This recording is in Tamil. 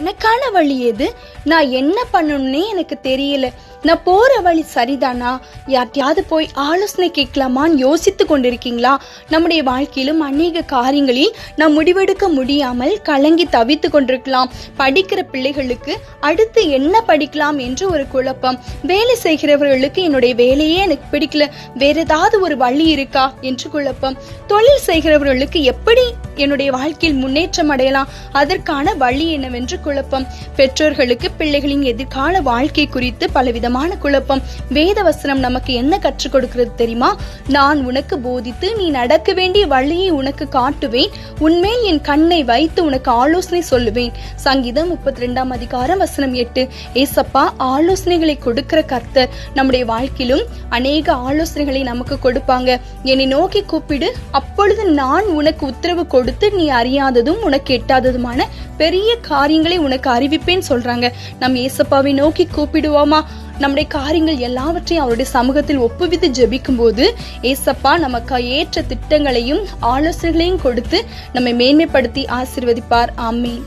எனக்கான வழி எது? நான் என்ன பண்ணணும்னே எனக்கு தெரியல. நான் போற வழி சரிதானா? யார்கிட்டயாவது போய் ஆலோசனை கேட்கலாமான்னு யோசித்து கொண்டிருக்கீங்களா? நம்முடைய வாழ்க்கையிலும் அநேக காரியங்களில் நாம் முடிவெடுக்க முடியாமல் கலங்கி தவித்து கொண்டிருக்கலாம். படிக்கிற பிள்ளைகளுக்கு அடுத்து என்ன படிக்கலாம் என்று ஒரு குழப்பம். வேலை செய்கிறவர்களுக்கு என்னுடைய வேலையே எனக்கு பிடிக்கல. வேற ஏதாவது ஒரு வழி இருக்கா? என்று குழப்பம். தொழில் செய்கிறவர்களுக்கு எப்படி என்னுடைய வாழ்க்கையில் முன்னேற்றம் அடையலாம். அதற்கான வழி என்னவென்று குழப்பம். பெற்றோர்களுக்கு பிள்ளைகளின் எதிர்கால வாழ்க்கை குறித்து பலவிதமான குழப்பம். வேத வசனம் நமக்கு என்ன கற்றுக் கொடுக்கிறது தெரியுமா? நான் உனக்கு போதித்து நீ நடக்க வேண்டிய வழியை உனக்கு காட்டுவேன். உன்மேல் என் கண்ணை வைத்து உனக்கு ஆலோசனை சொல்லுவேன். சங்கீதம் முப்பத்தி ரெண்டாம் அதிகாரம் வசனம் எட்டு. ஏசப்பா ஆலோசனைகளை கொடுக்கிற கர்த்தர் நம்முடைய வாழ்க்கையிலும் அநேக ஆலோசனைகளை நமக்கு கொடுப்பாங்க. என்னை நோக்கி கூப்பிடு. அப்பொழுது நான் உனக்கு உத்தரவு கொடு. கொடுத்து நீ அறியாததும் உனக்கு எட்டாததுமான பெரிய காரியங்களை உனக்கு அறிவிப்பேன் சொல்றாங்க. நம் ஏசப்பாவை நோக்கி கூப்பிடுவோமா? நம்முடைய காரியங்கள் எல்லாவற்றையும் அவருடைய சமூகத்தில் ஒப்புவித்து ஜெபிக்கும் போது ஏசப்பா நமக்கு ஏற்ற திட்டங்களையும் ஆலோசனைகளையும் கொடுத்து நம்மை மேன்மைப்படுத்தி ஆசிர்வதிப்பார். ஆமேன்.